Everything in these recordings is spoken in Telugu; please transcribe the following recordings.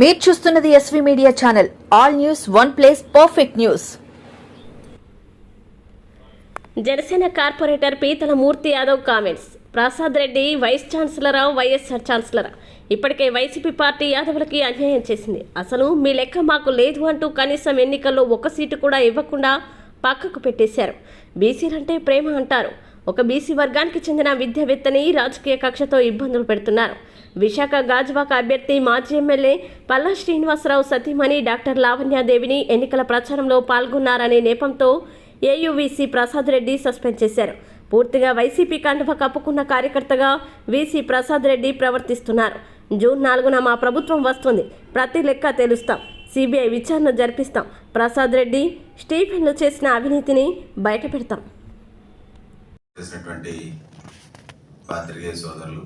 మీరు చూస్తున్నది SV media channel all news one place perfect news Janasena corporator Peethala Murthy Yadav comments Prasad Reddy vice ఛాన్సలరా YSR ఛాన్సలరా ఇప్పటికే వైసీపీ పార్టీ యాదవులకి అన్యాయం చేసింది. అసలు మీ లెక్క మాకు లేదు అంటూ కనీసం ఎన్నికల్లో ఒక సీటు కూడా ఇవ్వకుండా పక్కకు పెట్టేశారు. బీసీలంటే ప్రేమ అంటారు. ఒక బీసీ వర్గానికి చెందిన విద్యావేత్తని రాజకీయ కక్షతో ఇబ్బందులు పెడుతున్నారు. విశాఖ గాజువాక అభ్యర్థి మాజీ ఎమ్మెల్యే పల్లా శ్రీనివాసరావు సతీమణి డాక్టర్ లావణ్యాదేవిని ఎన్నికల ప్రచారంలో పాల్గొన్నారనే నేపంతో AU VC Prasad Reddy suspend చేశారు. పూర్తిగా వైసీపీ కండువ కప్పుకున్న కార్యకర్తగా వీసీ ప్రసాద్ రెడ్డి ప్రవర్తిస్తున్నారు. జూన్ నాలుగున మా ప్రభుత్వం వస్తుంది. ప్రతి లెక్క తెలుస్తాం. సిబిఐ విచారణ జరిపిస్తాం. ప్రసాద్ రెడ్డి స్టీఫెన్లు చేసిన అవినీతిని బయటపెడతాం. పెడతాం పాత్రికేయ సోదరులు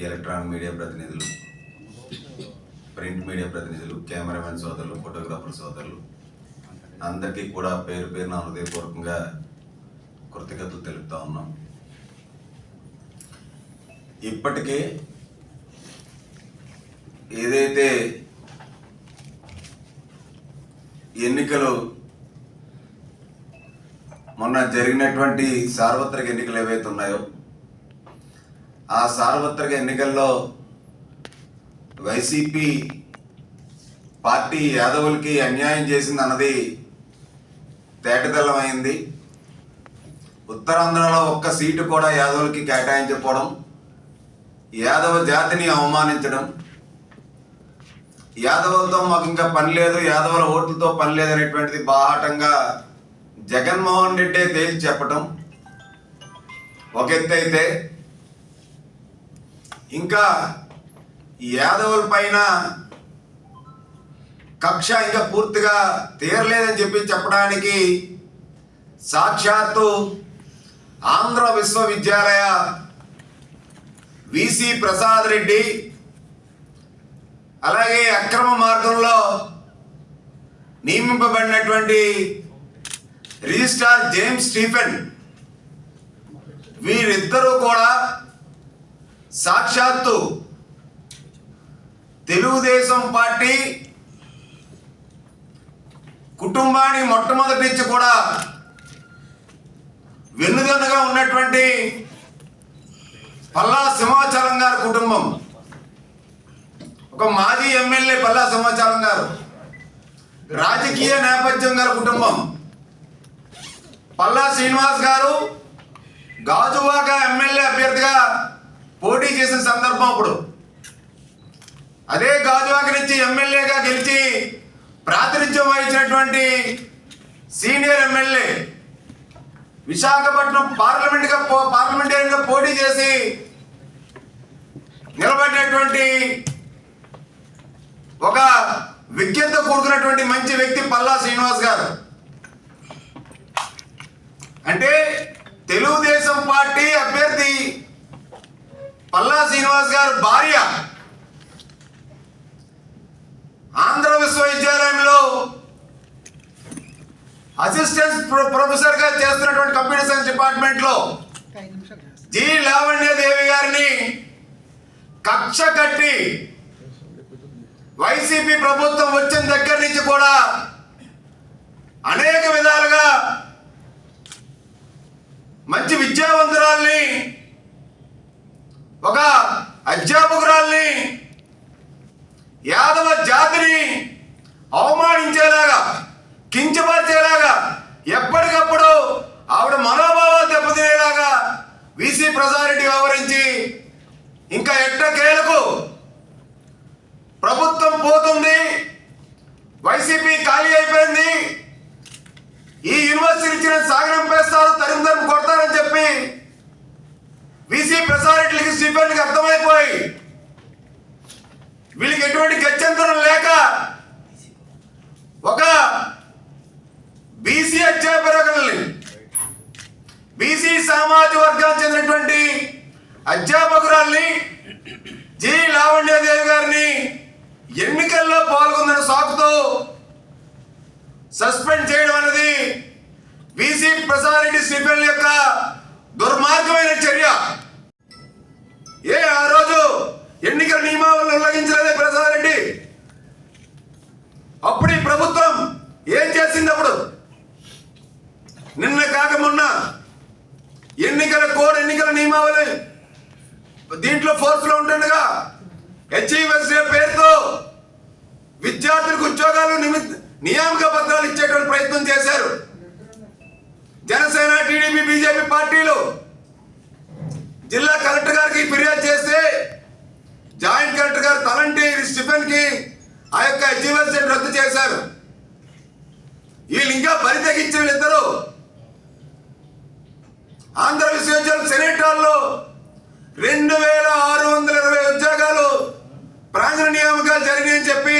ఎలక్ట్రానిక్ మీడియా ప్రతినిధులు ప్రింట్ మీడియా ప్రతినిధులు కెమెరామెన్ సోదరులు ఫోటోగ్రాఫర్ సోదరులు అందరికీ కూడా పేరు పేరున హృదయపూర్వకంగా కృతజ్ఞతలు తెలుపుతా ఉన్నాం. ఇప్పటికే ఏదైతే ఎన్నికలు మొన్న జరిగినటువంటి సార్వత్రిక ఎన్నికలు ఏవైతే ఉన్నాయో ఆ సార్వత్రిక ఎన్నికల్లో వైసీపీ పార్టీ యాదవులకి అన్యాయం చేసింది అన్నది తేటతెల్లమైంది. ఉత్తరాంధ్రలో ఒక్క సీటు కూడా యాదవులకి కేటాయించకపోవడం యాదవ జాతిని అవమానించడం. యాదవులతో మాకు ఇంకా పని లేదు యాదవుల ఓట్లతో పని లేదు అనేటువంటిది బాహాటంగా జగన్మోహన్ రెడ్డి తేల్చి చెప్పడం ఒక ఎత్తు అయితే ఇంకా యాదవుల పైన కక్ష ఇంకా పూర్తిగా తీరలేదని చెప్పి చెప్పడానికి సాక్షాత్తు ఆంధ్ర విశ్వవిద్యాలయ విసి ప్రసాద్ రెడ్డి అలాగే అక్రమ మార్గంలో నియమింపబడినటువంటి రిజిస్ట్రార్ జేమ్స్ స్టీఫెన్. వీరిద్దరూ కూడా సాక్షాత్తు తెలుగుదేశం పార్టీ కుటుంబాన్ని మొట్టమొదటి నుంచి కూడా వెన్నుదన్నుగా ఉన్నటువంటి పల్లా సింహాచలం గారి కుటుంబం. ఒక మాజీ ఎమ్మెల్యే పల్లా సింహాచలం గారు. రాజకీయ నేపథ్యం గారి కుటుంబం. పల్లా శ్రీనివాస్ గారు గాజువాక ఎమ్మెల్యే అభ్యర్థిగా పోటీ చేసిన సందర్భం అప్పుడు. అదే గాజువాక నుంచి ఎమ్మెల్యేగా గెలిచి ప్రాతినిధ్యం వహించినటువంటి సీనియర్ ఎమ్మెల్యే విశాఖపట్నం పార్లమెంట్గా పో పార్లమెంటేరియన్గా పోటీ చేసి నిలబడినటువంటి ఒక విజ్ఞత కూడుకున్నటువంటి మంచి వ్యక్తి పల్లా శ్రీనివాస్ గారు. అంటే తెలుగుదేశం పార్టీ అభ్యర్థి పల్లా శ్రీనివాస్ గారు భార్య. ఆంధ్ర విశ్వవిద్యాలయంలో అసిస్టెంట్ ప్రొ- ప్రొఫెసర్గా చేస్తున్నటువంటి కంప్యూటర్ సైన్స్ డిపార్ట్మెంట్లో జి. లావణ్యదేవి గారిని కక్ష కట్టి వైసీపీ ప్రభుత్వం వచ్చిన దగ్గర నుంచి కూడా అనేక విధాలుగా మంచి విద్యావంతురాల్ని ఒక అధ్యాపకురాల్ని యాదవ జాతిని అవమానించే బీసీ సామాజిక వర్గానికి చెందినటువంటి అధ్యాపకురాల్ని జి లావణ్యదేవి గారిని ఎన్నికల్లో పాల్గొందని సాకుతో సస్పెండ్ చేయడం అనేది బీసీ ప్రసాదరెడ్డి సిపిఎల్ యొక్క దుర్మార్గమైన చర్య. ఏ ఆ రోజు ఎన్నికల నియమావళిని ఉల్లంఘించలేదే ప్రసాదరెడ్డి అప్పుడు ఈ ప్రభుత్వం ఏం చేసింది అప్పుడు? నిన్న కాక మొన్న ఎన్నికల కోడ్ ఎన్నికల నియమావళి. దీంట్లో ఫోర్స్లో ఉంటుండగా హెచ్ఈఎస్ఏ పేరుతో విద్యార్థులకు ఉద్యోగాలు నియామక పత్రాలు ఇచ్చేటువంటి ప్రయత్నం చేశారు. జనసేన టీడీపీ బీజేపీ పార్టీలు జిల్లా కలెక్టర్ గారికి ఫిర్యాదు చేస్తే జాయింట్ కలెక్టర్ గారు తలంటి స్టిఫెన్కి ఆ యొక్క హెచ్ఈఎస్ఏ రద్దు చేశారు. వీళ్ళు ఇంకా బరి తెగించే ఇద్దరు ఆంధ్ర విశ్వవిద్యాలయం సెనేట్ హాల్లో రెండు వేల ఆరు వందల ఇరవై ఉద్యోగాలు ప్రాంగణ నియామకాలు జరిగాయని చెప్పి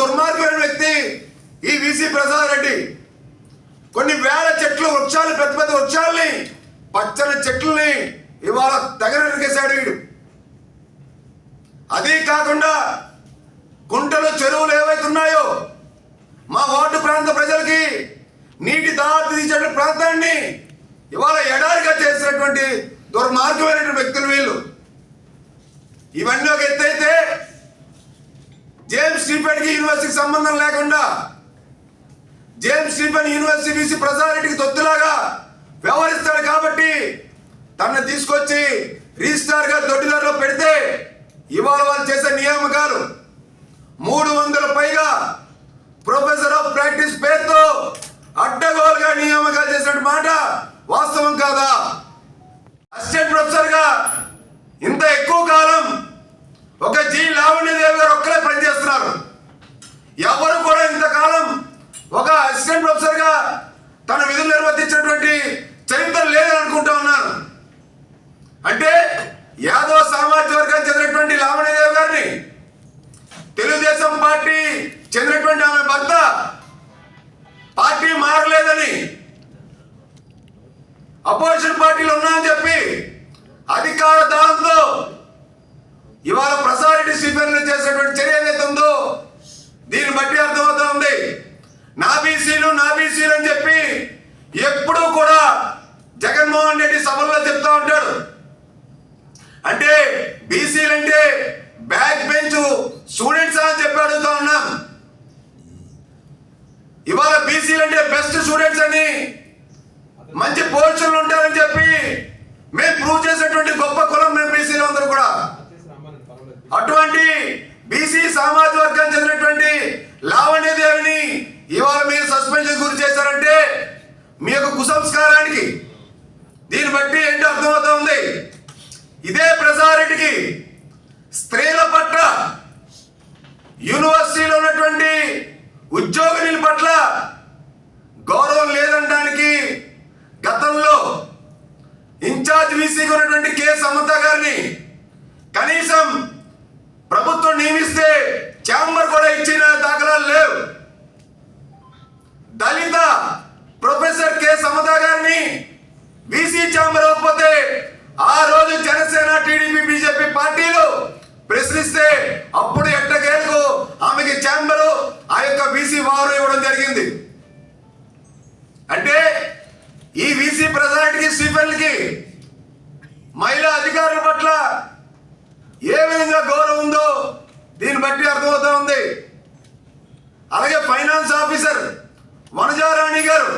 దుర్మార్గమైన వ్యక్తి ఈ విసి ప్రసాద్ రెడ్డి. కొన్ని వేల చెట్లు వృక్షాలు పెద్ద పెద్ద వృక్షాలని పచ్చని చెట్లని ఇవాళ తెగ నరికేశాడు వీడు. అదే కాకుండా గుంటలు చెరువులు ఏవైతే ఉన్నాయో మా వార్డు ప్రాంత ప్రజలకి నీటి దారి తీసే ప్రాంతాన్ని ఇవాళ ఎడారిగా చేసినటువంటి దుర్మార్గమైనటువంటి వ్యక్తులు వీళ్ళు. ఇవన్నీ ఒక ఎత్తైతే స్టీఫెన్కి యూనివర్సిటీకి సంబంధం లేకుండా జేమ్స్ స్టీఫెన్ యూనివర్సిటీ వీసి ప్రజారెడ్డికి తొత్తులాగా వ్యవహరిస్తాడు కాబట్టి తనను తీసుకొచ్చి రిజిస్ట్రార్గా దొడ్డిదారిలో పెడితే ఇవాళ వాళ్ళు చేసే నియామకాలు మూడు వందల పైగా ప్రొఫెసర్ ఆఫ్ ప్రాక్టీస్ పేరుతో అడ్డగోలుగా నియామకాలు చేసిన మాట వాస్తవం కాదా అసిస్టెంట్ ప్రొఫెసర్గా ఇంత ఎక్కువ కాలం ఒక జి లావణ్యదేవి గారు ఒక్కరే పనిచేస్తున్నారు ఎవరు కూడా ఇంతకాలం ఒక అసిస్టెంట్ ప్రొఫెసర్గా తన విధులు నిర్వర్తించినటువంటి చరిత్ర లేదని అనుకుంటా ఉన్నాను. అంటే యాదవ సామాజిక వర్గానికి చెందినటువంటి లావణ్యదేవి గారిని తెలుగుదేశం పార్టీ చెందినటువంటి ఆమె భర్త పార్టీ మారలేదని అపోజిషన్ పార్టీలు ఉన్నాయని చెప్పి అధికార దానంతో ఇవాళ ప్రసారెడ్డి స్టీఫెన్లు చేసేటువంటి చర్య ఏదైతే ఉందో దీన్ని బట్టి అర్థం ఆబీసీలు నాబీసీలు నా బీసీలు అని చెప్పి ఎప్పుడూ కూడా జగన్మోహన్ రెడ్డి సభల్లో చెప్తా ఉంటాడు. అంటే బీసీలు అంటే బ్యాక్ బెంచ్ స్టూడెంట్స్ అని చెప్పి అడుగుతా ఉన్నాం. ఇవాళ బీసీలు అంటే బెస్ట్ స్టూడెంట్స్ అని మంచి పోస్టులు ఉంటారని చెప్పి మేము ప్రూవ్ చేసినటువంటి గొప్ప కులం మేము బీసీలు అందరూ కూడా. అటువంటి బీసీ సామాజిక వర్గానికి చెందినటువంటి లావణ్యదేవిని ఇవాళ మీరు సస్పెన్షన్ గురి చేశారంటే మీ యొక్క కుసంస్కారానికి దీన్ని బట్టి ఏంటో అర్థమవుతా ఉంది. ఇదే ప్రసారెడ్డికి స్త్రీల పట్ల యూనివర్సిటీలో ఉన్నటువంటి ఉద్యోగుల పట్ల గౌరవం లేదనడానికి గతంలో ఇన్ఛార్జ్ వీసీగా ఉన్నటువంటి కె సమత గారిని కనీసం ప్రభుత్వం నియమిస్తే ఛాంబర్ కూడా ఇచ్చిన దాఖలాలు లేవు దళిత ప్రొఫెసర్ కె సమత గారిని బీసీ ఛాంబర్ అవ్వకపోతే ఆ రోజు జనసేన టీడీపీ బీజేపీ పార్టీలు ప్రశ్నిస్తే అప్పుడు ఎట్టకేలకు ఆమెకి ఛాంబరు ఆ యొక్క బీసీ వారు ఇవ్వడం జరిగింది అంటే ఈ వీసీ ప్రెసిడెంట్కి సిబ్బందికి మహిళా అధికారుల పట్ల ఏ విధంగా గౌరవం ఉందో దీన్ని బట్టి అర్థమవుతా ఉంది. అలాగే ఫైనాన్స్ ఆఫీసర్ వనజారాణి గారు